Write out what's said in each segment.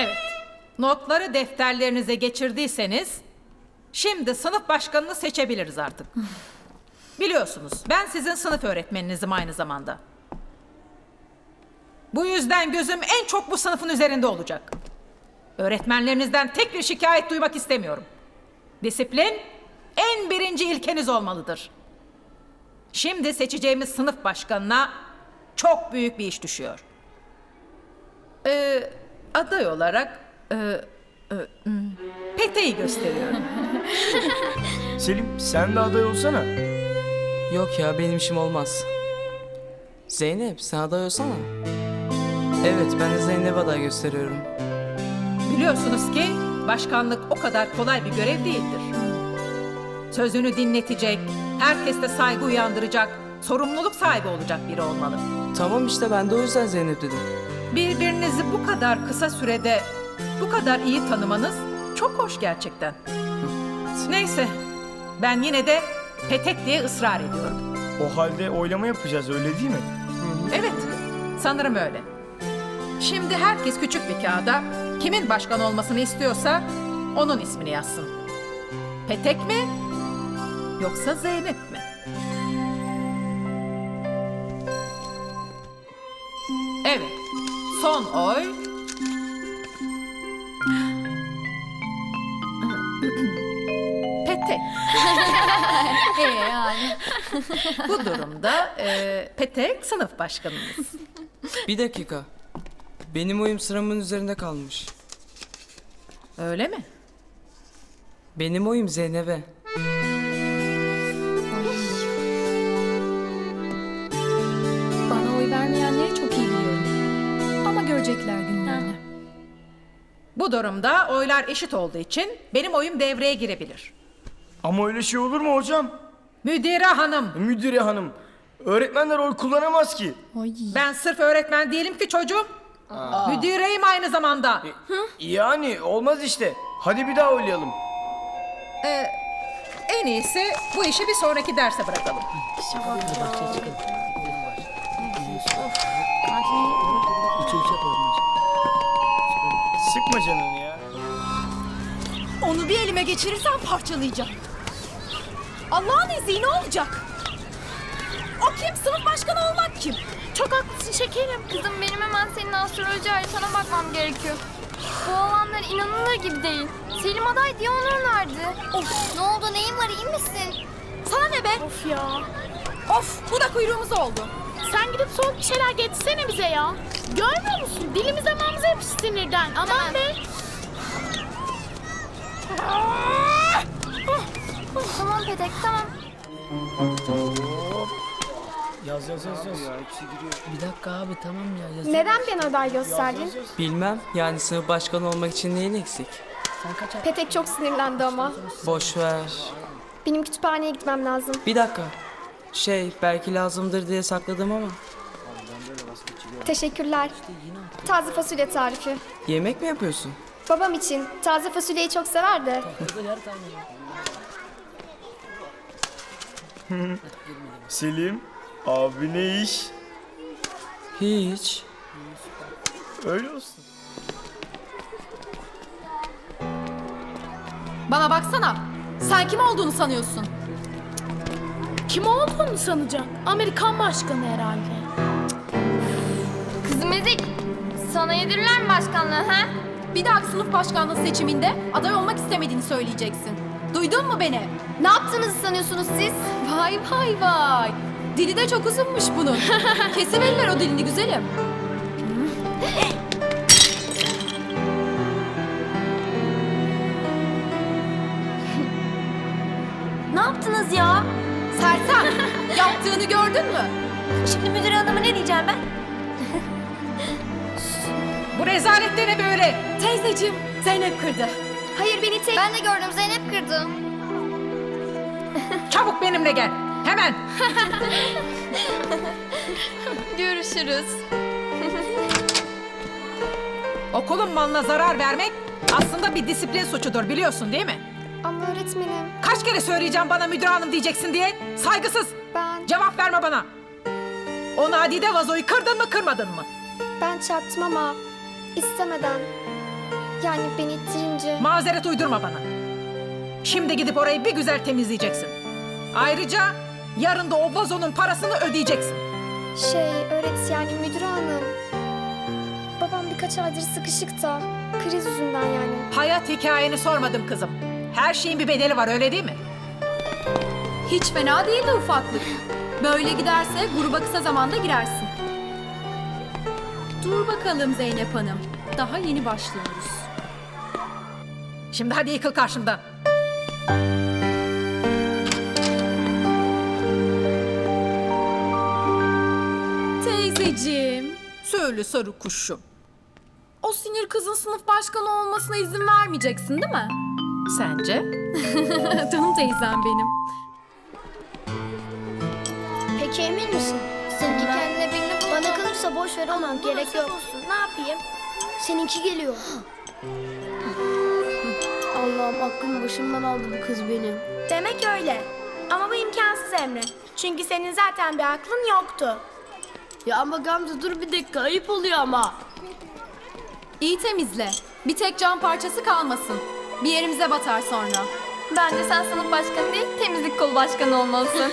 Evet. Notları defterlerinize geçirdiyseniz şimdi sınıf başkanını seçebiliriz artık. Biliyorsunuz ben sizin sınıf öğretmeninizim aynı zamanda. Bu yüzden gözüm en çok bu sınıfın üzerinde olacak. Öğretmenlerinizden tek bir şikayet duymak istemiyorum. Disiplin en birinci ilkeniz olmalıdır. Şimdi seçeceğimiz sınıf başkanına çok büyük bir iş düşüyor. Ee, aday olarak e, e, hmm, Pete'yi gösteriyorum. Selim sen de aday olsana. Yok ya benim işim olmaz. Zeynep sen aday olsana. Evet ben de Zeynep'e aday gösteriyorum. Biliyorsunuz ki başkanlık o kadar kolay bir görev değildir. Sözünü dinletecek, herkeste saygı uyandıracak, sorumluluk sahibi olacak biri olmalı. Tamam işte ben de o yüzden Zeynep dedim. Birbirinizi bu kadar kısa sürede bu kadar iyi tanımanız çok hoş gerçekten. Neyse, ben yine de petek diye ısrar ediyorum. O halde oylama yapacağız öyle değil mi? Evet, sanırım öyle. Şimdi herkes küçük bir kağıda kimin başkan olmasını istiyorsa onun ismini yazsın. Petek mi? Yoksa Zeynep mi? Evet, son oy... Petek. Ee yani. Bu durumda e, Petek sınıf başkanımız. Bir dakika. Benim oyum sıramın üzerinde kalmış. Öyle mi? Benim oyum Zeynep'e. Ama görecekler günlerini. Bu durumda oylar eşit olduğu için benim oyum devreye girebilir. Ama öyle şey olur mu hocam? Müdire hanım, Müdüre hanım. Öğretmenler oy kullanamaz ki. Ay. ben sırf öğretmen değilim ki çocuğum. Müdireyim aynı zamanda. Yani olmaz işte. Hadi bir daha oylayalım. Ee, en iyisi bu işi bir sonraki derse bırakalım. Sıkma canını ya. Onu bir elime geçirirsem parçalayacağım. Allah'ın izniyle ne olacak? O kim? Sınıf başkanı olmak kim? Çok haklısın şekerim. Kızım benim hemen senin astroloji haritana bakmam gerekiyor. Bu olanlar inanılır gibi değil. Selim aday diye onu önerdi. Of Ne oldu neyin var iyi misin? sana ne be? Of ya. Of bu da kuyruğumuz oldu. Sen gidip soğuk bir şeyler getirsene bize ya. Görmüyor musun? Dilimiz damağımıza yapıştı sinirden. Aman be. Tamam Petek tamam. Yaz yaz yaz yaz. Bir dakika abi tamam ya yaz. Neden beni aday gösterdin? Bilmem yani sınıf başkanı olmak için neyin eksik? Petek çok sinirlendi ama. Boş ver. Benim kütüphaneye gitmem lazım. Bir dakika. Şey belki lazımdır diye sakladım ama. Teşekkürler. Taze fasulye tarifi. Yemek mi yapıyorsun? Babam için taze fasulyeyi çok sever de. Selim. Abi ne iş? Hiç. Öyle olsun. Bana baksana. Sen kim olduğunu sanıyorsun? Kim olduğunu sanacak? Amerikan başkanı herhalde. Kızım Ezik. Sana yedirirler mi başkanlığı ha? Bir dahaki sınıf başkanlığı seçiminde aday olmak istemediğini söyleyeceksin. Duydun mu beni? Ne yaptığınızı sanıyorsunuz siz? Vay vay vay. Dili de çok uzunmuş bunun. Kesiverirler o dilini güzelim. Gördün mü? Şimdi müdür hanıma ne diyeceğim ben? Bu rezalet de ne böyle? Teyzeciğim Zeynep kırdı. Hayır beni tek... Ben de gördüm Zeynep kırdı. Çabuk benimle gel. Hemen. Görüşürüz. Okulun malına zarar vermek aslında bir disiplin suçudur biliyorsun değil mi? Ama öğretmenim Kaç kere söyleyeceğim bana müdür hanım diyeceksin diye? Saygısız. ben... Cevap verme bana. O nadide vazoyu kırdın mı kırmadın mı? Ben çarptım ama istemeden. Yani beni ittirince... Mazeret uydurma bana. Şimdi gidip orayı bir güzel temizleyeceksin. Ayrıca yarın da o vazonun parasını ödeyeceksin. Şey öğret yani müdür hanım. Babam birkaç aydır sıkışık da kriz yüzünden yani. Hayat hikayeni sormadım kızım. Her şeyin bir bedeli var öyle değil mi? Hiç fena değil de ufaklık. Böyle giderse gruba kısa zamanda girersin. Dur bakalım Zeynep Hanım. Daha yeni başlıyoruz. Şimdi hadi yıkıl karşımdan. Teyzeciğim. Söyle sarı kuşum. O sinir kızın sınıf başkanı olmasına izin vermeyeceksin değil mi? Sence? Canım teyzem benim. Peki emin misin? Seninki kendine birini bul. Bana kalırsa boş ver ama gerek yok. Ne yapayım? Seninki geliyor. Allah'ım aklım başımdan aldı bu kız benim. Demek öyle. Ama bu imkansız Emre. Çünkü senin zaten bir aklın yoktu. Ya ama Gamze dur bir dakika ayıp oluyor ama. İyi temizle. Bir tek cam parçası kalmasın. Bir yerimize batar sonra. Bence sen sınıf başkanı değil, temizlik kolu başkanı olmalısın.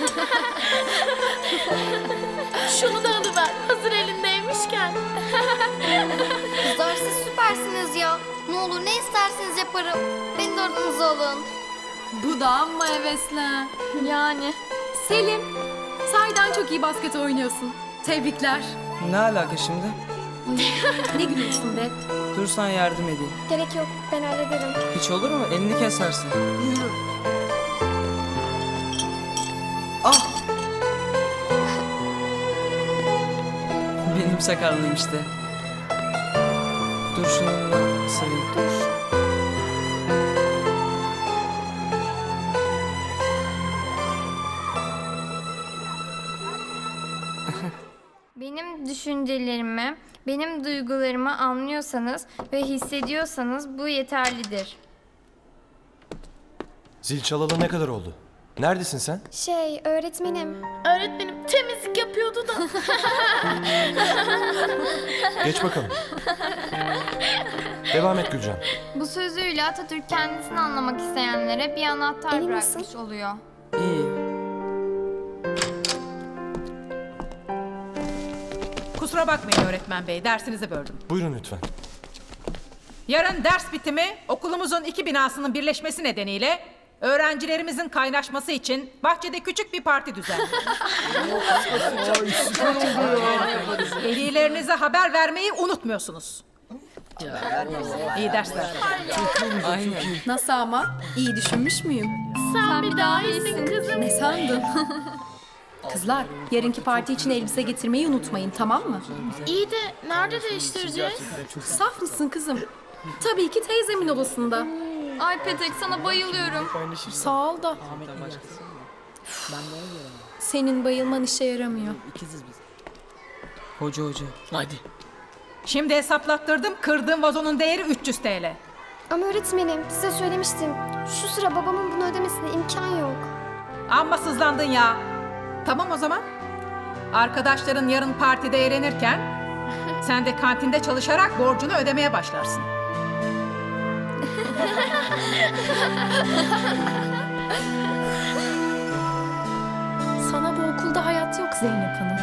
Şunu da alıver. Hazır elindeymişken. Kızlar siz süpersiniz ya. Ne olur ne isterseniz yaparım. Beni de aranıza alın. Bu da amma hevesli. Yani. Selim, sahiden çok iyi basket oynuyorsun. Tebrikler. Ne alaka şimdi? Ne gülüyorsun be? Dur sana yardım edeyim. Gerek yok, ben hallederim. Hiç olur mu? Elini kesersin. Ah! Benim sakarlığım işte. Dur şunu sarayım. Benim düşüncelerimi, benim duygularımı anlıyorsanız ve hissediyorsanız bu yeterlidir. Zil çalalı ne kadar oldu? Neredesin sen? Şey, öğretmenim. Öğretmenim temizlik yapıyordu da. Geç bakalım. Devam et Gülcan. Bu sözüyle Atatürk kendisini anlamak isteyenlere bir anahtar Emin bırakmış oluyor. Kusura bakmayın öğretmen bey dersinizi böldüm. Buyurun lütfen. Yarın ders bitimi okulumuzun iki binasının birleşmesi nedeniyle öğrencilerimizin kaynaşması için bahçede küçük bir parti düzenliyoruz. Velilerinize haber vermeyi unutmuyorsunuz. İyi dersler. Nasıl ama? İyi düşünmüş müyüm? Sen bir daha iyisin kızım. Ne sandın? Kızlar, yarınki parti için elbise getirmeyi unutmayın, tamam mı? İyi de nerede değiştireceğiz? Saf mısın kızım? Tabii ki teyzemin odasında. Ay Petek sana bayılıyorum. Sağ ol da. Senin bayılman işe yaramıyor. Hoca hoca. Şimdi hesaplattırdım kırdığım vazonun değeri 300 TL. Ama öğretmenim, size söylemiştim. Şu sıra babamın bunu ödemesine imkan yok. Amma sızlandın ya. Tamam o zaman. Arkadaşların yarın partide eğlenirken sen de kantinde çalışarak borcunu ödemeye başlarsın. Sana bu okulda hayat yok Zeynep.